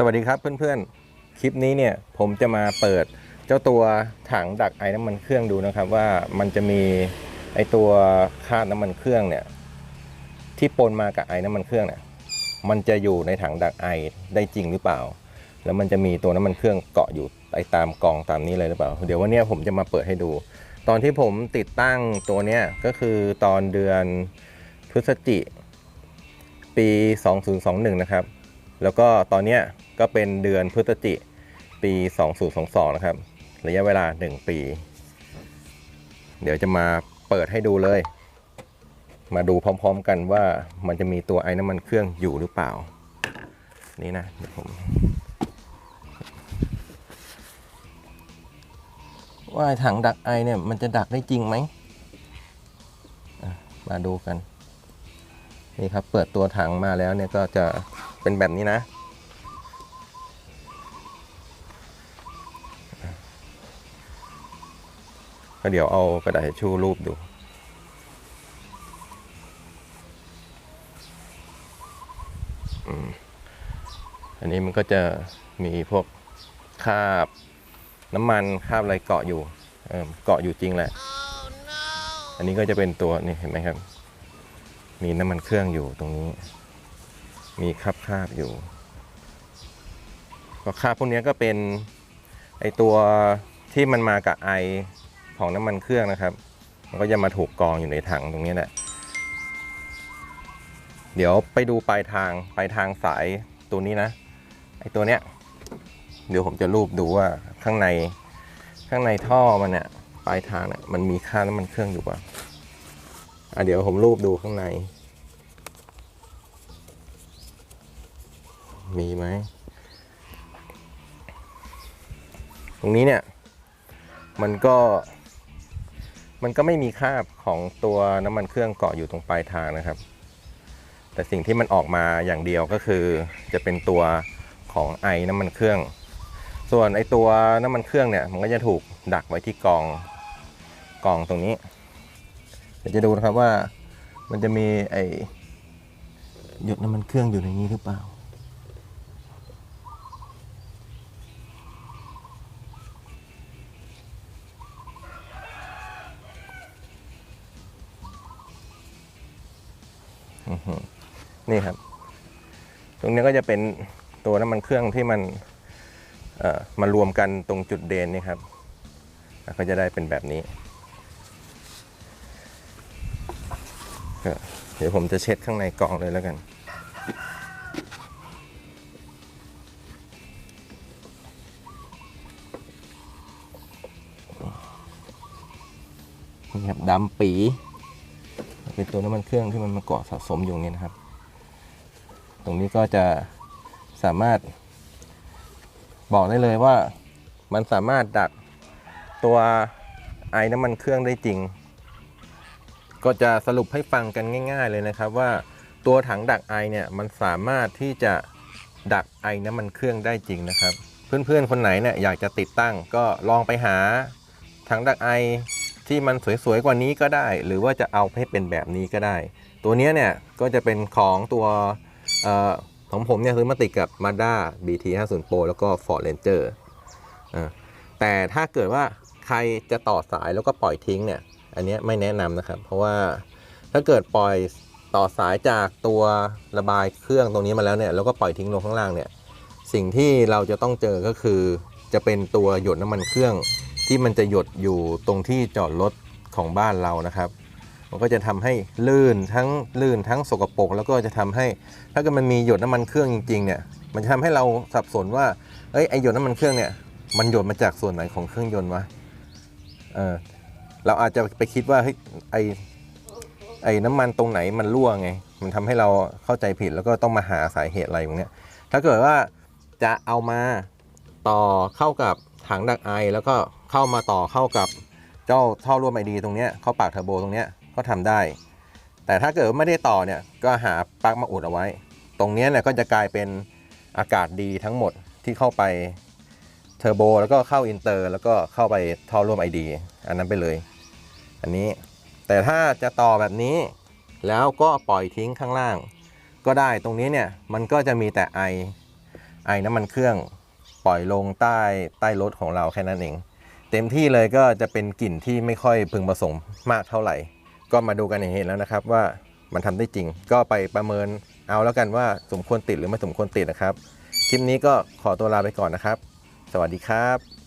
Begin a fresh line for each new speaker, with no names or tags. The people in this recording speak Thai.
สวัสดีครับเพื่อนๆ คลิปนี้เนี่ยผมจะมาเปิดเจ้าตัวถังดักไอ้น้ำมันเครื่องดูนะครับว่ามันจะมีไอตัวคาบน้ำมันเครื่องเนี่ยที่ปนมากับไอ้น้ำมันเครื่องเนี่ยมันจะอยู่ในถังดักไอได้จริงหรือเปล่า แล้วมันจะมีตัวน้ำมันเครื่องเกาะอยู่ไอตามกองตามนี้เลยหรือเปล่า เดี๋ยววันนี้ผมจะมาเปิดให้ดู ตอนที่ผมติดตั้งตัวเนี้ยก็คือตอนเดือนพฤศจิปี 2021 นะครับ แล้วก็ตอนเนี้ย ก็เป็นเดือนพฤศจิปี 2022 นะครับ ระยะเวลา 1 ปี เดี๋ยวจะมาเปิดให้ดูเลย มาดูพร้อมๆกันว่ามันจะมีตัวไอ้น้ำมันเครื่องอยู่หรือเปล่า นี่นะเดี๋ยวผมว่าถังดักไอเนี่ยมันจะดักได้จริงไหม มาดูกัน นี่ครับเปิดตัวถังมาแล้วเนี่ยก็จะเป็นแบบนี้นะ เดี๋ยวเอากระดาษชู่รูปดู อันนี้มันก็จะมีพวกคราบน้ำมันคราบอะไรเกาะอยู่เออเกาะอยู่จริงแหละ อันนี้ก็จะเป็นตัวนี่เห็นไหมครับ มีน้ำมันเครื่องอยู่ตรงนี้ มีคราบคราบอยู่ก็คราบพวกนี้ก็เป็นไอตัวที่มันมากับไอ ของน้ำมันเครื่องนะครับ มันก็จะมาถูกกองอยู่ในถังตรงนี้แหละ เดี๋ยวไปดูปลายทางปลายทางสายตัวนี้นะไอตัวเนี้ยเดี๋ยวผมจะรูปดูว่าข้างในข้างในท่อมันเนี่ยปลายทางเนี่ยมันมีค่าน้ำมันเครื่องอยู่ป่ะอะเดี๋ยวผมรูปดูข้างใน มีไหมตรงนี้เนี่ย มันก็ มันก็ไม่มีคราบของตัวน้ำมันเครื่องเกาะอยู่ตรงปลายทางนะครับ แต่สิ่งที่มันออกมาอย่างเดียวก็คือ จะเป็นตัวของไอน้ำมันเครื่อง ส่วนไอตัวน้ำมันเครื่องเนี่ยมันก็จะถูกดักไว้ที่กองกองตรงนี้เดี๋ยวจะดูนะครับว่ามันจะมีไอหยดน้ำมันเครื่องอยู่ในนี้หรือเปล่า อื้อหือ นี่ครับ ตรงนี้ก็จะเป็นตัวน้ำมันเครื่องที่มันเอ่อมารวมกันตรงจุดเดนนี่ครับก็จะได้เป็นแบบนี้ เดี๋ยวผมจะเช็ดข้างในกล่องเลยแล้วกันนี่ครับดำปี เป็นตัวน้ำมันเครื่องที่มันมาเกาะสะสมอยู่นี่นะครับ ตรงนี้ก็จะสามารถ บอกได้เลยว่ามันสามารถดักตัวไอ้น้ำมันเครื่องได้จริง ก็จะสรุปให้ฟังกันง่าย ๆ เลยนะครับว่าตัวถังดักไอเนี่ยมันสามารถที่จะดักไอน้ำมันเครื่องได้จริงนะครับ เพื่อนๆคนไหนเนี่ยอยากจะติดตั้งก็ลองไปหาถังดักไอ ที่มันสวยๆกว่านี้ก็ได้ หรือว่าจะเอาให้เป็นแบบนี้ก็ได้ ตัวนี้เนี่ยก็จะเป็นของตัวออของผมเนี่ยซื้อมาติดกับ Mazda BT 50 Pro แล้วก็ Ford Ranger อ่าแต่ถ้าเกิดว่าใครจะต่อสายแล้วก็ปล่อยทิ้งเนี่ย อันนี้ไม่แนะนำนะครับ เพราะว่าถ้าเกิดปล่อยต่อสายจากตัวระบายเครื่องตรงนี้มาแล้วเนี่ยแล้วก็ปล่อยทิ้งลงข้างล่างเนี่ย สิ่งที่เราจะต้องเจอก็คือจะเป็นตัวหยดน้ำมันเครื่อง ที่มันจะหยดอยู่ตรงที่จอดรถของบ้านเรานะครับ มันก็จะทำให้ลื่นทั้งลื่นทั้งสกปรกแล้วก็จะทำให้ ถ้าเกิดมันมีหยดน้ำมันเครื่องจริงๆเนี่ยมันจะทำให้เราสับสนว่าเอ้ยไอหยดน้ำมันเครื่องเนี่ยมันหยดมาจากส่วนไหนของเครื่องยนต์วะเออเราอาจจะไปคิดว่าเฮ้ยไอไอน้ำมันตรงไหนมันรั่วไง มันทำให้เราเข้าใจผิดแล้วก็ต้องมาหาสาเหตุอะไรอย่างเนี้ย ถ้าเกิดว่าจะเอามาต่อเข้ากับถังดักไอแล้วก็ เข้ามาต่อเข้ากับเจ้าท่อร่วมไอดีตรงเนี้ยเข้าปากเทอร์โบตรงเนี้ยก็ทำได้ แต่ถ้าเกิดไม่ได้ต่อเนี่ยก็หาปลั๊กมาอุดเอาไว้ ตรงเนี้ยเนี่ยก็จะกลายเป็นอากาศดีทั้งหมดที่เข้าไปเทอร์โบแล้วก็เข้าอินเตอร์แล้วก็เข้าไปท่อร่วมไอดีอันนั้นไปเลย อันนี้แต่ถ้าจะต่อแบบนี้ แล้วก็ปล่อยทิ้งข้างล่าง ก็ได้ตรงนี้เนี่ยมันก็จะมีแต่ไอไอน้ำมันเครื่องปล่อยลงใต้ใต้รถของเราแค่นั้นเอง เต็มที่เลยก็จะเป็นกลิ่นที่ไม่ค่อยพึงประสงค์มากเท่าไหร่ ก็มาดูกันอย่างเห็นแล้วนะครับว่ามันทำได้จริง ก็ไปประเมินเอาแล้วกันว่าสมควรติดหรือไม่สมควรติดนะครับ คลิปนี้ก็ขอตัวลาไปก่อนนะครับ สวัสดีครับ